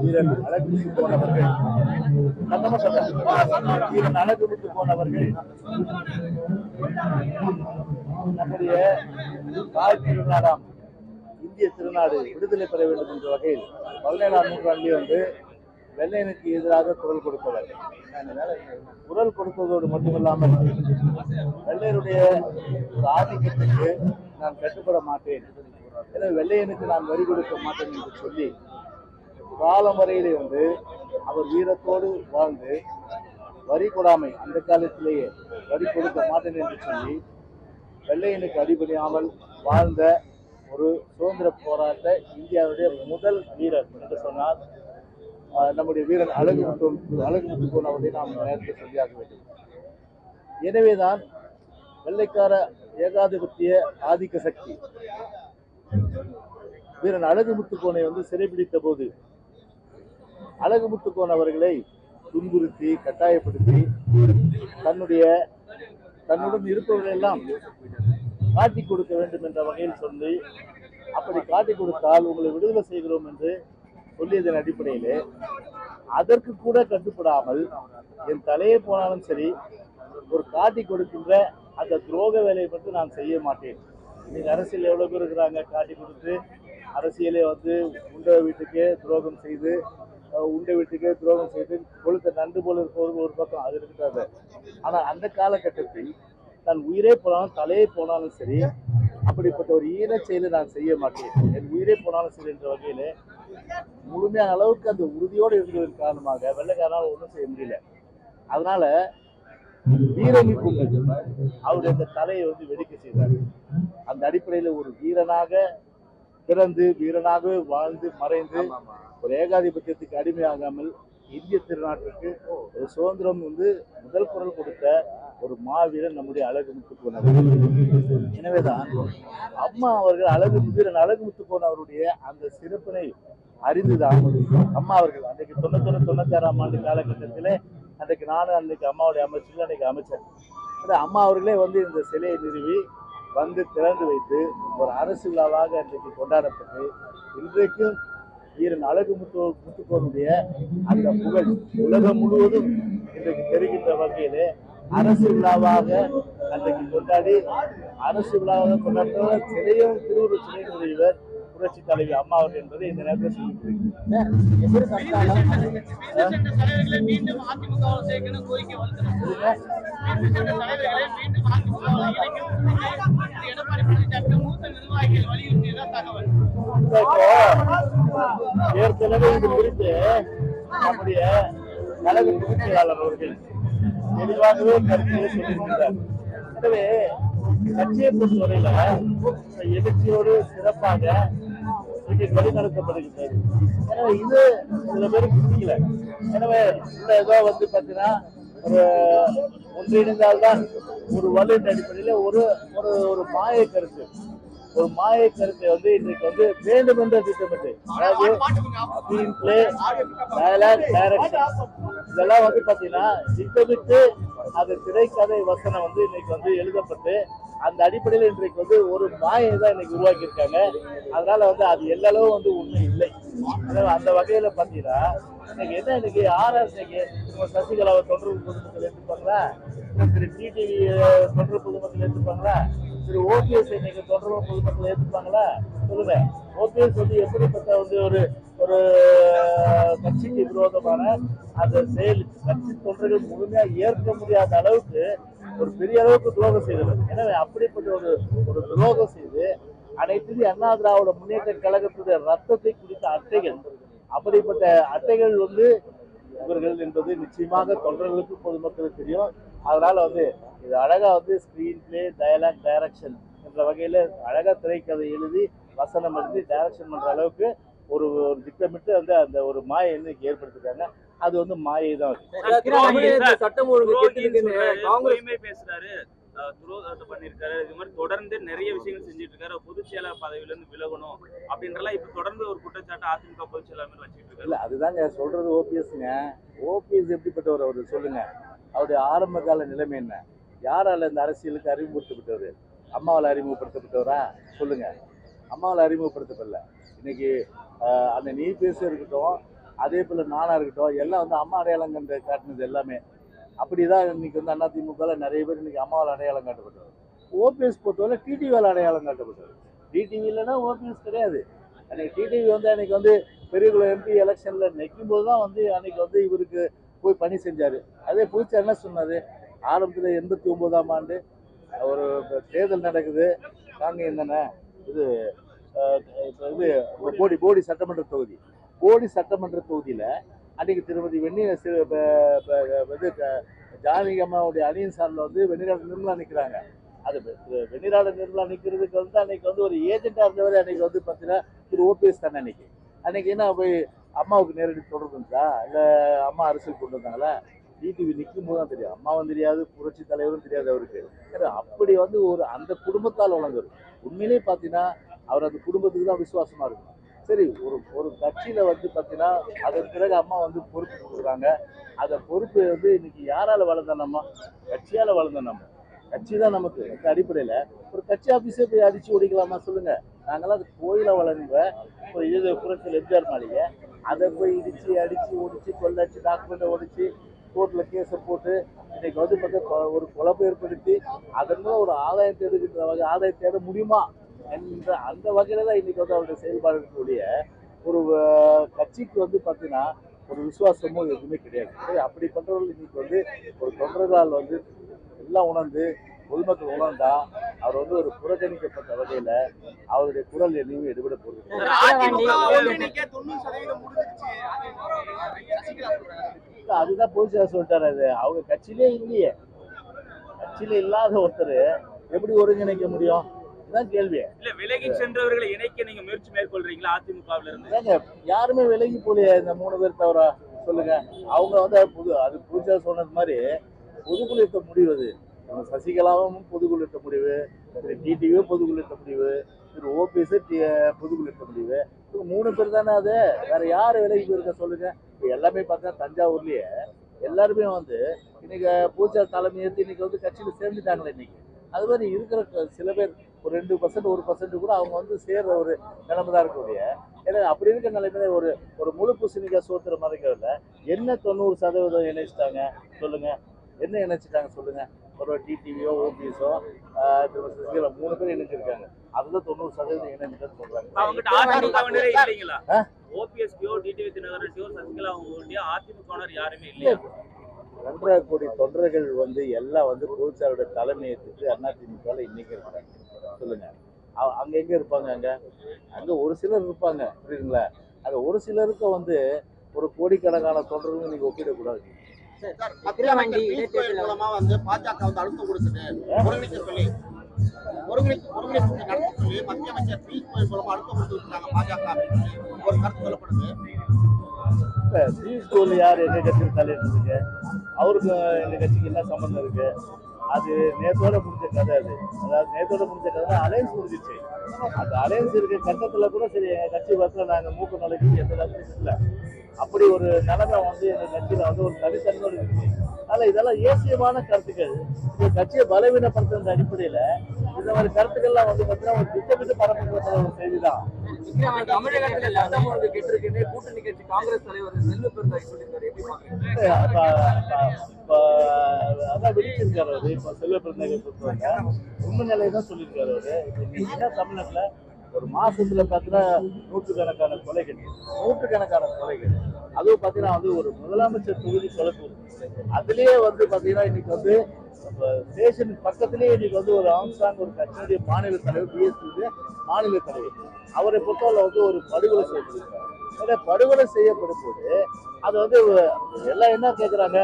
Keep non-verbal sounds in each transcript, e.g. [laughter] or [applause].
வீரன் அழகுமித்து போனவர்கள் சத்தமா சொல்றேன். வீரன் போனவர்கள் நம்முடைய தாய் திருநாடாம் இந்திய திருநாடு விடுதலை பெற வேண்டும் என்ற வகையில் பதினேழாம் நூற்றாண்டிலே வந்து வெள்ளையனுக்கு எதிராக குரல் கொடுத்தவர். குரல் கொடுத்ததோடு மட்டுமல்லாமல் வெள்ளையருடைய ஒரு ஆதிக்கத்துக்கு நான் கட்டுப்பட மாட்டேன். எனவே வெள்ளையனுக்கு நான் வரி கொடுக்க மாட்டேன் என்று சொல்லி காலம் வரையிலே வந்து அவர் வீரத்தோடு வாழ்ந்து வரி கொடாமை அந்த காலத்திலேயே வரி கொடுக்க மாட்டேன் என்று சொல்லி வெள்ளையனுக்கு அடிபணியாமல் வாழ்ந்த ஒரு சுதந்திர போராட்ட இந்தியாவுடைய முதல் வீரர் என்று சொன்னால் நம்முடைய வீரன் அழகு முத்து அழகு முத்துக்கோன் அவர்களை நாம் இந்த நேரத்தில் சொல்லியாக வேண்டும். எனவேதான் வெள்ளைக்கார ஏகாதிபத்திய ஆதிக்க சக்தி. வீரன் அழகு முத்துக்கோனை வந்து சிறைபிடித்த போது அழகு முத்துக்கோன் அவர்களை துன்புறுத்தி கட்டாயப்படுத்தி தன்னுடைய தன்னுடன் இருப்பவர்களெல்லாம் காட்டி கொடுக்க வேண்டும் என்ற வகையில் சொல்லி அப்படி காட்டி கொடுத்தால் உங்களை விடுதலை செய்கிறோம் என்று சொல்லியதன் அடிப்படையிலே அதற்கு கூட கட்டுப்படாமல் என் தலையே போனாலும் சரி ஒரு காட்டி கொடுக்கின்ற அந்த துரோக வேலையை மட்டும் நான் செய்ய மாட்டேன். இன்னைக்கு அரசியல் எவ்வளோ பேர் இருக்கிறாங்க காட்டி கொடுத்து அரசியலே வந்து உண்ட வீட்டுக்கே துரோகம் செய்து உண்ட வீட்டுக்கே துரோகம் செய்து கொளுத்த நண்டு போல இருப்பவர்கள் ஒரு பக்கம் அது இருக்கிறது ஆனால் அந்த காலகட்டத்தில் தன் உயிரே போனாலும் தலையே போனாலும் சரி அப்படிப்பட்ட ஒரு ஈன செயலை நான் செய்ய மாட்டேன். என் உயிரே போனாலும் சரி என்ற வகையிலே முழுமையான அளவுக்கு அந்த உறுதியோடு இருந்ததன் காரணமாக வெள்ளைக்காரனால் ஒன்றும் செய்ய முடியல. அதனால கும்பல் அவருடைய அந்த தலையை வந்து வெடிக்க செய்தார். அந்த அடிப்படையில் ஒரு வீரனாக பிறந்து வீரனாகவே வாழ்ந்து மறைந்து ஒரு ஏகாதிபத்தியத்துக்கு அடிமையாகாமல் இந்திய திருநாட்டுக்கு ஒரு சுதந்திரம் வந்து முதல் குரல் கொடுத்த ஒரு மாவீரன் நம்முடைய அழகு முத்துக்கோன் எனவேதான் அம்மா அவர்கள் அழகு வீரன் அழகு முத்துக்கோன் அவருடைய அந்த சிறப்பினை அறிந்துதான் அம்மா அவர்கள். அன்றைக்கு தொண்ணூத்தொன்று தொண்ணூத்தாறாம் ஆண்டு காலகட்டத்திலே அன்றைக்கு நானும் அன்றைக்கு அம்மாவுடைய அமைச்சர்கள் அன்றைக்கு அமைச்சர். அந்த அம்மா அவர்களே வந்து இந்த சிலையை நிறுவி வந்து திறந்து வைத்து ஒரு அரசு விழாவாக அன்றைக்கு கொண்டாடப்பட்டு இன்றைக்கும் வீரன் அழகு முத்து முத்துக்கோனுடைய அந்த புகழ் உலகம் முழுவதும் இன்றைக்கு தெரிகின்ற வகையிலே அரசு விழாவாக அன்றைக்கு கொண்டாடி அரசு விழாவாக கொண்டாடுற சிலையும் திருவுருவ சிலை இவர் புரட்சி தலைவி அம்மா அவர்கள் என்பதை இந்த நேரத்தில் சொல்லிக்கிறேன். ஏற்கனவே இது குறித்து நம்முடைய தலைவர் பொதுச் அவர்கள் தெளிவாகவே கருத்துக்களை சொல்லியிருக்கிறார். எனவே கட்சியை பொறுத்தவரையில எதிர்ச்சியோடு சிறப்பாக இன்றைக்கு வழிநடத்தப்படுகின்றது. எனவே இது சில பேருக்கு புரியல. எனவே இந்த இதோ வந்து பார்த்தீங்கன்னா ஒரு ஒன்றிணைந்தால்தான் ஒரு வலுவின் அடிப்படையில் ஒரு ஒரு ஒரு மாய கருத்து. ஒரு மாய கருத்தை வந்து இன்றைக்கு வந்து வேண்டும் என்ற திட்டமிட்டு அதாவது ஸ்கிரீன் பிளே டயலாக் டைரக்ஷன் இதெல்லாம் வந்து பாத்தீங்கன்னா திட்டமிட்டு அது திரைக்கதை வசனம் வந்து இன்னைக்கு வந்து எழுதப்பட்டு அந்த அடிப்படையில் இன்றைக்கு வந்து ஒரு மாயை தான் இன்னைக்கு உருவாக்கியிருக்காங்க. அதனால வந்து அது எல்லளவு வந்து உண்மை இல்லை. அந்த வகையில பார்த்தீங்கன்னா இன்னைக்கு என்ன இன்னைக்கு ஆர்ஆர் இன்னைக்கு சசிகலாவை தொடர்பு பொதுமக்கள் ஏற்றுப்பாங்களா திரு டிடிவி தொடர்பு பொதுமக்கள் ஏற்றுப்பாங்களா திரு ஓபிஎஸ் இன்னைக்கு தொடர்பு பொதுமக்கள் ஏற்றுப்பாங்களா சொல்லுங்க. ஓபிஎஸ் வந்து எப்படிப்பட்ட வந்து ஒரு ஒரு கட்சிக்கு விரோதமான அந்த செயல் கட்சி தொண்டர்கள் முழுமையா ஏற்க முடியாத அளவுக்கு ஒரு பெரிய அளவுக்கு துரோகம் செய்தவர். எனவே அப்படிப்பட்ட ஒரு ஒரு துரோகம் செய்து அனைத்து அண்ணா திராவிட முன்னேற்ற கழகத்துடைய ரத்தத்தை குடித்த அட்டைகள் அப்படிப்பட்ட அட்டைகள் வந்து இவர்கள் என்பது நிச்சயமாக தொண்டர்களுக்கு பொதுமக்களுக்கு தெரியும். அதனால வந்து இது அழகா வந்து ஸ்கிரீன் பிளே டயலாக் டைரக்ஷன் என்ற வகையில அழகா திரைக்கதை எழுதி வசனம் எழுதி டைரக்ஷன் பண்ற அளவுக்கு ஒரு ஒரு திட்டமிட்டு வந்து அந்த ஒரு மாயை இன்னைக்கு ஏற்படுத்திருக்காங்க. அது வந்து மாயை தான் சட்டம் ஒழுங்கு பேசுறாரு. துரோகத்தை பண்ணியிருக்காரு இது மாதிரி தொடர்ந்து நிறைய விஷயங்கள் செஞ்சுட்டு இருக்காரு பொதுச் செயலாளர் பதவியில இருந்து விலகணும் அப்படின்றலாம் இப்ப தொடர்ந்து ஒரு குற்றச்சாட்டு அதிமுக பொதுச் செயலாளர் வச்சுட்டு இருக்காரு இல்ல அதுதாங்க சொல்றது ஓபிஎஸ்ங்க. ஓபிஎஸ் எப்படிப்பட்டவர் அவர்? சொல்லுங்க. அவருடைய ஆரம்ப கால நிலைமை என்ன? யாரால இந்த அரசியலுக்கு அறிமுகப்படுத்தப்பட்டவர்? அம்மாவால் அறிமுகப்படுத்தப்பட்டவரா? சொல்லுங்க. அம்மாவால் அறிமுகப்படுத்தப்படல. இன்னைக்கு அந்த நீ பேச இருக்கட்டும் அதே போல் நானா இருக்கட்டும் எல்லாம் வந்து அம்மா அடையாளம் கண்டு காட்டினது எல்லாமே. அப்படி தான் இன்றைக்கி வந்து அண்ணா திமுகவில் நிறைய பேர் இன்றைக்கி அம்மாவால் அடையாளம் காட்டப்பட்டது. ஓபிஎஸ் பொறுத்தவரை டிடிவியால் அடையாளம் காட்டப்பட்டது. டிடிவி இல்லைன்னா ஓபிஎஸ் கிடையாது. அன்றைக்கி டிடிவி வந்து அன்றைக்கி வந்து பெரியகுளம் எம்பி எலெக்ஷனில் நிற்கும் போது தான் வந்து அன்றைக்கி வந்து இவருக்கு போய் பணி செஞ்சார். அதே புதுச்சா என்ன சொன்னார் ஆரம்பத்தில் எண்பத்தி ஒம்போதாம் ஆண்டு ஒரு தேர்தல் நடக்குது நாங்கள் என்னென்ன இது இது போடி போடி சட்டமன்ற தொகுதி. கோடி சட்டமன்ற தொகுதியில் அன்றைக்கு திருமதி வெண்ணி சி- இது ஜானகி அம்மாவுடைய அணியின் சார்பில் வந்து வெண்ணிராட நிர்மலா நிற்கிறாங்க அது வெண்ணிராட நிர்மலா நிற்கிறதுக்கு வந்து அன்னைக்கு வந்து ஒரு ஏஜென்ட்டாக இருந்தவர் அன்னைக்கு வந்து பார்த்தீங்கன்னா திரு ஓபிஎஸ் தானே அன்னைக்கு. அன்னைக்கு என்ன போய் அம்மாவுக்கு நேரடி தொடர்பு இல்லை அம்மா அரசியல் கொண்டு வந்தாங்களா? டிடிவி நிற்கும் போது தான் தெரியும். அம்மாவும் தெரியாது புரட்சி தலைவரும் தெரியாது அவருக்கு. ஏன்னா அப்படி வந்து ஒரு அந்த குடும்பத்தால் வழங்குறது உண்மையிலேயே பார்த்தீங்கன்னா அவர் அந்த குடும்பத்துக்கு தான் விசுவாசமாக இருக்கும். சரி ஒரு ஒரு கட்சியில் வந்து பார்த்தீங்கன்னா அதன் பிறகு அம்மா வந்து பொறுப்பு கொடுக்குறாங்க. அந்த பொறுப்பு வந்து இன்னைக்கு யாரால் வளர்ந்த நம்ம கட்சியால் வளர்ந்த நம்ம. கட்சி தான் நமக்கு அந்த அடிப்படையில். ஒரு கட்சி ஆஃபீஸே போய் அடித்து ஓடிக்கலாமா சொல்லுங்கள் நாங்களாம் அது கோயிலை வளர்ந்த ஒரு இது புரட்சியில் எம்ஜிஆர் மாளிகை. அதை போய் இடித்து அடித்து ஒடிச்சு கொள்ளடிச்சு டாக்குமெண்ட்டை ஒடிச்சு கோர்ட்டில் கேஸை போட்டு இன்றைக்கி வந்து பார்த்தா கொ- ஒரு குழப்பம் ஏற்படுத்தி அதன் மூலம் ஒரு ஆதாயம் தேடுகின்ற வகை ஆதாயம் தேட முடியுமா? என்ற அந்த வகையில தான் இன்னைக்கு வந்து அவருடைய செயல்பாடுகளுடைய ஒரு அஹ், கட்சிக்கு வந்து பார்த்தீங்கன்னா ஒரு விசுவாசமோ எதுவுமே கிடையாது. சரி, அப்படிப்பட்டவர்கள் இன்னைக்கு வந்து ஒரு தொண்டர்களால் வந்து எல்லாம் உணர்ந்து பொதுமக்கள் உணர்ந்தா அவர் வந்து ஒரு புறக்கணிக்கப்பட்ட வகையில அவருடைய குரல் எதுவும் எடுபட இல்ல, அதுதான் போலீஸ் சொல்லிட்டாரு அது. அவங்க கட்சியிலே இல்லையே. கட்சியில இல்லாத ஒருத்தர் எப்படி ஒருங்கிணைக்க முடியும்? இதுதான் கேள்வி. இல்ல விலகி சென்றவர்களை இணைக்க நீங்க முயற்சி மேற்கொள்றீங்களா அதிமுகவுல இருந்து? யாருமே விலகி போலையே இந்த மூணு பேர் தவிர. சொல்லுங்க. அவங்க வந்து புது அது புதுசா சொன்னது மாதிரி பொதுக்குழுத்த முடிவு அது. சசிகலாவும் பொதுக்குழுத்த முடிவு. திரு டிடிவியும் பொதுக்குழுத்த முடிவு. திரு ஓபிஎஸ் பொதுக்குழுத்த முடிவு. மூணு பேர் தானே அது. வேற யார் விலகி போயிருக்க சொல்லுங்க. இப்ப எல்லாமே பார்த்தா தஞ்சாவூர்லயே எல்லாருமே வந்து இன்னைக்கு பூஜா தலைமை ஏற்று இன்னைக்கு வந்து கட்சியில சேர்ந்துட்டாங்களே இன்னைக்கு. அது மாதிரி இருக்கிற சில பேர் ஒரு ரெண்டு பர்சன்ட் ஒரு பர்சன்ட் கூட அவங்க வந்து சேர்ற ஒரு நிலைமை தான் இருக்கக்கூடிய ஏன்னா அப்படி இருக்கிற நிலைமையில ஒரு ஒரு முழு பூசணிக்காய் சோத்துற மாதிரிங்கிறதுல என்ன தொண்ணூறு சதவீதம் இணைச்சிட்டாங்க? சொல்லுங்க. என்ன இணைச்சிட்டாங்க சொல்லுங்க. ஒரு டிடிவியோ ஓபிஎஸோ சசிகலா மூணு பேர் இணைஞ்சிருக்காங்க. அதுல தொண்ணூறு சதவீதம் இணைஞ்சிட்டேன்னு சொல்றாங்க? ஓபிஎஸ்பியோ டிடிவி தினகரன்டியோ சசிகலா அதிமுகவினர் யாருமே இல்லையா? ஒன்றரை கோடி தொண்டர்கள் வந்து எல்லாம் வந்து பொதுச்சாரோட தலைமையத்துக்கு அதிமுக இன்னைக்கு இருக்காங்க சொல்லுங்க. அங்க எங்க இருப்பாங்க அங்க? அங்க ஒரு சிலர் இருப்பாங்க புரியுதுங்களா? அங்க ஒரு சிலருக்கு வந்து ஒரு கோடிக்கணக்கான தொண்டர்கள் நீங்க ஒப்பிடக்கூடாது. மூலமா வந்து பாஜக வந்து அழுத்தம் கொடுக்குது ஒருங்கிணைக்க சொல்லி ஒருங்கிணைப்பு ஒருங்கிணைப்பு நடத்த சொல்லி மத்திய அமைச்சர் பியூஷ் கோயல் மூலமா அழுத்தம் கொடுத்துட்டு இருக்காங்க பாஜக ஒரு கருத்து சொல்லப்படுது. இப்ப பியூஷ் கோயல் யார் எங்க கட்சியில் தலையிட்டு அவருக்கு எங்க கட்சிக்கு என்ன சம்பந்தம் இருக்கு? அது நேத்தோட முடிஞ்ச கதை அது. அதாவது நேத்தோட முடிஞ்ச கதை அலையன்ஸ் முடிஞ்சிச்சு. அந்த அலையன்ஸ் இருக்க கட்டத்துல கூட சரி எங்க கட்சி வரல நாங்க மூக்கு நிலைக்கு எந்த கட்சியும் இல்லை அப்படி ஒரு நிலைமை வந்து எங்க கட்சியில வந்து ஒரு தனித்தன்மை இருக்கு. அதனால இதெல்லாம் ஏசியமான கருத்துக்கள். இந்த கட்சியை பலவீனப்படுத்துற அடிப்படையில இந்த மாதிரி கருத்துக்கள்லாம் வந்து பார்த்தீங்கன்னா ஒரு திட்டமிட்டு பரப்பப்படுற ஒரு செய்தி தான் காங்கிரஸ் தலைவர் செல்வ அதான் விழிச்சிருக்காரு அவரு. இப்ப செல்வ பிறந்தகை பொறுத்தவரைங்க உண்மை தான் சொல்லியிருக்காரு அவரு. இன்னைக்கு தமிழ்நாட்டுல ஒரு மாசத்துல பாத்தீங்கன்னா நூற்றுக்கணக்கான கொலைகள் நூற்றுக்கணக்கான கொலைகள் அதுவும் பாத்தீங்கன்னா வந்து ஒரு முதலமைச்சர் தொகுதி கொலை அதுலயே வந்து பாத்தீங்கன்னா இன்னைக்கு வந்து ஸ்டேஷன் பக்கத்திலேயே இன்னைக்கு வந்து ஒரு ஆம்சாங் ஒரு கட்சியுடைய மாநில தலைவர் பிஎஸ்பி மாநில தலைவர். அவரை பொறுத்தவரை வந்து ஒரு படுகொலை செய்யப்படுகிறார் அந்த படுகொலை செய்யப்படும் போது அது வந்து எல்லாம் என்ன கேட்குறாங்க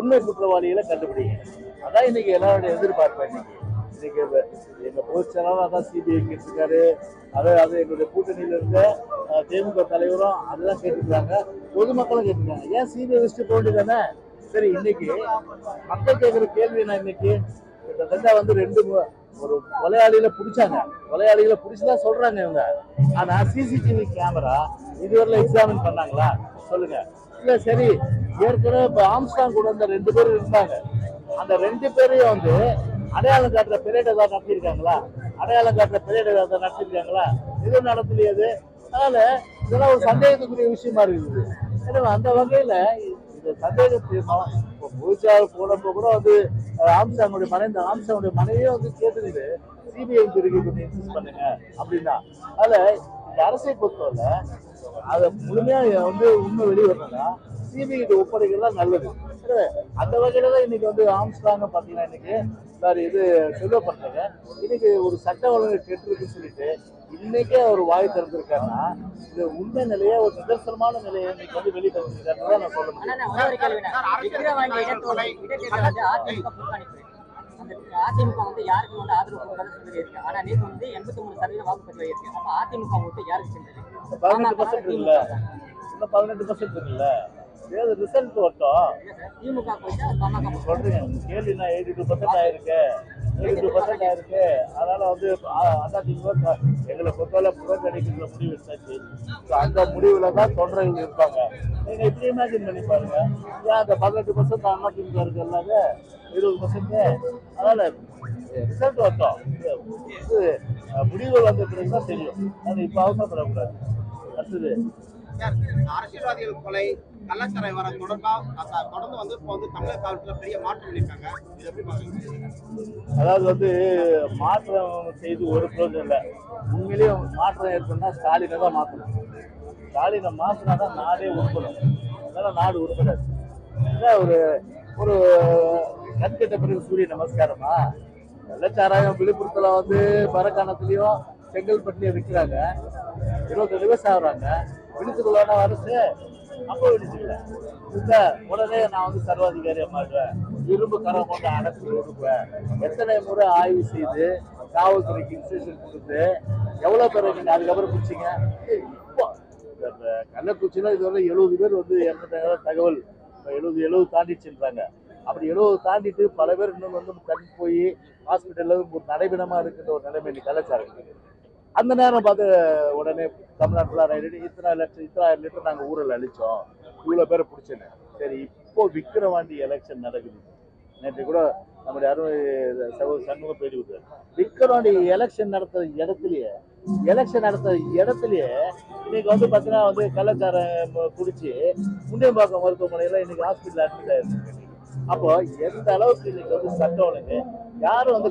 உண்மை குற்றவாளிகளை கண்டுபிடிங்க அதான் இன்னைக்கு எல்லாருடைய எதிர்பார்ப்பு இன்னைக்கு. இன்னைக்கு எங்கள் பொதுச் செயலாளர் அதான் சிபிஐ கேட்டிருக்காரு. அது அது எங்களுடைய கூட்டணியில் இருந்த திமுக தலைவரும் அதெல்லாம் கேட்டிருக்காங்க. பொதுமக்களும் கேட்டிருக்காங்க. ஏன் சிபிஐ வச்சுட்டு போக வேண்டியதானே சரி இன்னைக்கு மக்கள் கேட்குற கேள்வி என்ன இன்னைக்கு? கிட்டத்தட்ட வந்து ரெண்டு ஒரு கொலையாளியில பிடிச்சாங்க. கொலையாளிகளை பிடிச்சுதான் சொல்றாங்க இவங்க. ஆனா சிசிடிவி கேமரா இதுவரையில எக்ஸாமின் பண்ணாங்களா? சொல்லுங்க. இல்ல சரி. ஏற்கனவே இப்ப ஆம்ஸ்டாங் கூட இந்த ரெண்டு பேரும் இருந்தாங்க. அந்த ரெண்டு பேரையும் வந்து அடையாளம் காட்டுற பெரிய ஏதாவது நடத்தியிருக்காங்களா? அடையாளம் காட்டுற பெரியட் ஏதாவது நடத்தியிருக்காங்களா? எதுவும் நடத்தலையாது அதனால இதெல்லாம் ஒரு சந்தேகத்துக்குரிய விஷயமா இருக்குது. எனவே அந்த வகையில இது சந்தேகத்தையும் இப்போ போனப்போ கூட வந்து ஆம்சாங்குடைய மனைவி இந்த ஆம்சாங்குடைய மனைவியே வந்து கேட்டுக்குது சிபிஐ பிரிவு கொஞ்சம் இன்சிஸ்ட் பண்ணுங்க அப்படின்னா. அதில் இந்த அரசை பொறுத்தவரை அதை முழுமையாக வந்து உண்மை வெளிவரணும்னா சிபிஐ ஒப்படைக்கிறது நல்லது. அந்த வகையில தான் இன்னைக்கு வந்து ஆம்ஸ்டாங்க பார்த்தீங்கன்னா இன்னைக்கு சார் இது செல்வப்பட்டாங்க இன்னைக்கு ஒரு சட்ட ஒழுங்கு கெட்டுருக்குன்னு சொல்லிட்டு இன்னைக்கே அவர் வாய் திறந்திருக்காருன்னா இது உண்மை நிலையை ஒரு நிதர்சனமான நிலையை இன்னைக்கு வந்து வெளிப்படுத்திருக்காருன்னு தான் நான் சொல்ல முடியும். வந்து அதிமுக புறக்கணிப்பு. அந்த அதிமுக வந்து யாருக்கு வந்து ஆதரவு கொடுக்காதுன்னு சொல்லி இருக்கு ஆனா நேற்று வந்து எண்பத்தி மூணு சதவீதம் வாக்குப்பதிவு இருக்கு அப்ப அதிமுக ஓட்டு யாருக்கு சென்றது? பதினெட்டு பர்சன்ட் இன்னும் பதினெட்டு பர்சன்ட் இருக்குல்ல. ஏது ரிசல்ட் வரட்டும் திமுக. சொல்றீங்க. கேள்வி நான் எயிட்டி டூ பர்சன்ட் ஆயிருக்கு. எயிட்டி டூ பர்சன்ட் ஆயிருக்கு. அதனால வந்து அண்ணா திமுக எங்களை பொறுத்தவரை புறக்கணிக்கிற முடிவு எடுத்தாச்சு So, அந்த முடிவுல தான் தொண்டர்கள் இருப்பாங்க நீங்க இப்படி இமேஜின் பண்ணி பாருங்க. ஏன் அந்த பதினெட்டு பர்சன்ட் அண்ணா திமுக இருக்கு எல்லாங்க இருபது பர்சன்ட் அதனால ரிசல்ட் வரட்டும் இது முடிவுகள் வந்த பிறகு தான் தெரியும். அது இப்போ அவசரப்படக்கூடாது. அடுத்தது. அரசியல்வாதிகள் கொலை கலாச்சார வர தொடர்பா தொடர்ந்து வந்து இப்போ வந்து தமிழக காலத்துல பெரிய மாற்றம் பண்ணியிருக்காங்க இது எப்படி பாக்குறீங்க அதாவது வந்து மாற்றம் செய்து ஒரு பிரயோஜனம் இல்லை. உண்மையிலேயே மாற்றம் ஏற்படுனா ஸ்டாலினை தான் மாற்றணும் ஸ்டாலினை மாற்றினா தான் நாடே உருப்படும். அதனால நாடு உருப்படாது. அதான் ஒரு ஒரு கண்கட்ட பிறகு சூரிய நமஸ்காரமா? வெள்ளச்சாராயம் விழுப்புரத்தில் வந்து மரக்காணத்துலேயும் செங்கல்பட்டுலையும் விற்கிறாங்க இருபத்தஞ்சு வயசு ஆகுறாங்க விழுத்துக்குள்ளான அரசு அப்போ இல்லை உடனே நான் வந்து சர்வாதிகாரியா மாறுவேன் இரும்பு கரம் கொண்டு அடைச்சி ஒடுக்குவேன் எத்தனை முறை ஆய்வு செய்து காவல்துறைக்கு இன்ஸ்ட்ரக்ஷன் கொடுத்து எவ்வளவு பேர் நீங்க அதுக்கப்புறம் பிடிச்சிங்க? இப்போ இந்த இந்த இதுவரை எழுபது பேர் வந்து இறந்துட்டாங்க தகவல். இப்போ எழுபது எழுபது தாண்டிச்சுன்றாங்க அப்படி எழுபது தாண்டிட்டு பல பேர் இன்னும் வந்து கண் போய் ஹாஸ்பிட்டலில் ஒரு நடைபெணமாக இருக்கின்ற ஒரு நிலைமை இன்னைக்கு கலாச்சாரம் இருக்குது. அந்த நேரம் பார்த்து உடனே தமிழ்நாட்டில் ரைடு இத்தனை லட்சம் இத்தனை லிட்டர் நாங்கள் ஊரில் அழிச்சோம். இவ்வளோ பேரை பிடிச்சேன்னு. சரி இப்போ விக்கிரவாண்டி எலெக்ஷன் நடக்குது. நேற்று கூட நம்முடைய அருமை சகோதர சண்முகம் பேடி விட்டார் விக்கிரவாண்டி எலெக்ஷன் நடத்த இடத்துலயே எலெக்ஷன் நடத்த இடத்துலயே இன்னைக்கு வந்து பார்த்தீங்கன்னா வந்து கள்ளச்சாரம் குடிச்சு முண்டியம்பாக்கம் மருத்துவமனையில் இன்னைக்கு ஹாஸ்பிட்டல் அட்மிட் ஆயிருக்கு அப்போ எந்த அளவுக்கு இன்னைக்கு வந்து சட்டம் ஒழுங்கு யாரும் வந்து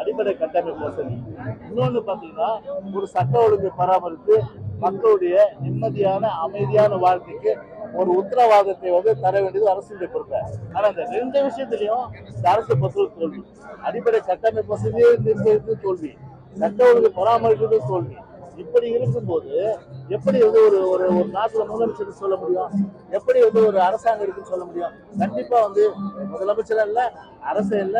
அடிப்படை கட்டமைப்பு வசதி. இன்னொன்று பார்த்தீங்கன்னா ஒரு சட்ட ஒழுங்கை பராமரித்து மக்களுடைய நிம்மதியான அமைதியான வாழ்க்கைக்கு ஒரு உத்தரவாதத்தை வந்து தர வேண்டியது அரசுடைய பொறுப்பு. ஆனால் இந்த ரெண்டு விஷயத்திலையும் இந்த அரசு பொறுத்தவரை தோல்வி. அடிப்படை கட்டமைப்பு வசதியே நிர்வகித்து தோல்வி. சட்ட ஒழுங்கு பராமரிக்கிறது தோல்வி. இப்படி இருக்கும்போது எப்படி வந்து ஒரு ஒரு ஒரு நாட்டில் முதலமைச்சர் சொல்ல முடியும்? எப்படி வந்து ஒரு அரசாங்கம் இருக்குன்னு சொல்ல முடியும்? கண்டிப்பா வந்து முதலமைச்சர் இல்ல அரசு இல்ல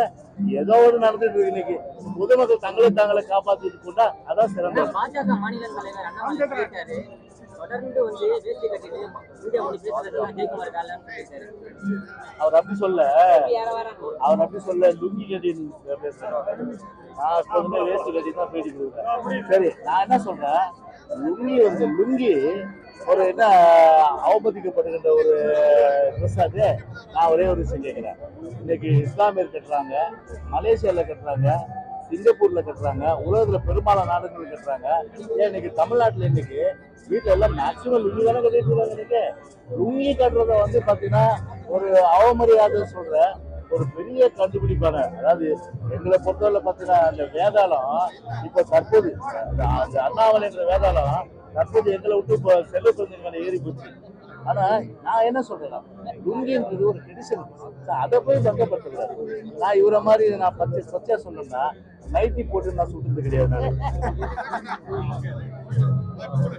ஏதோ ஒரு நடந்துட்டு இருக்கு இன்னைக்கு. பொதுமக்கள் தங்களை தாங்களை காப்பாத்திட்டு போட்டா அதான் சிறந்த பாஜக மாநில தலைவர் தொடர்ந்து வந்து வேஷ்டி கட்டிட்டு பேசுறதுலாம் ஜெயக்குமார் சொல்லிட்டாரு அவர் அப்படி சொல்ல. அவர் அப்படி சொல்ல லுங்கி கட்டி நான் எப்போதுமே வேஸ்ட் கட்டி தான் கொடுக்குறேன். சரி நான் என்ன சொல்றேன்? லுங்கி வந்து லுங்கி ஒரு என்ன அவமதிக்கப்படுகின்ற ஒரு ட்ரெஸ் அது? நான் ஒரே ஒரு விஷயம் கேட்குறேன். இன்னைக்கு இஸ்லாமியர் கட்டுறாங்க மலேசியாவில் கட்டுறாங்க சிங்கப்பூர்ல கட்டுறாங்க உலகத்துல பெரும்பாலான நாடுகள் கட்டுறாங்க. ஏன் இன்னைக்கு தமிழ்நாட்டுல இன்னைக்கு வீட்டுல எல்லாம் மேக்சிமம் லுங்கி தானே கட்டிட்டு இருக்காங்க இன்னைக்கு? லுங்கி கட்டுறத வந்து பாத்தீங்கன்னா ஒரு அவமரியாதை சொல்ற ஒரு பெரிய கண்டுபிடிப்பான அதாவது எங்களை பொறுத்தவரை பார்த்தீங்கன்னா அந்த வேதாளம் இப்போ தற்போது அந்த அந்த அண்ணாமலைன்ற வேதாளம் தற்போது எங்களை விட்டு இப்போ செல்ல மேலே ஏறி போச்சு. ஆனா நான் என்ன சொல்றேன்னா லுங்கின்றது ஒரு ட்ரெடிஷன் அதை போய் பங்கப்படுத்தக்கூடாது நான் இவரை மாதிரி நான் பச்சை சொச்சா சொன்னேன்னா நைட்டி போட்டு நான் சுட்டுறது கிடையாது. [laughs]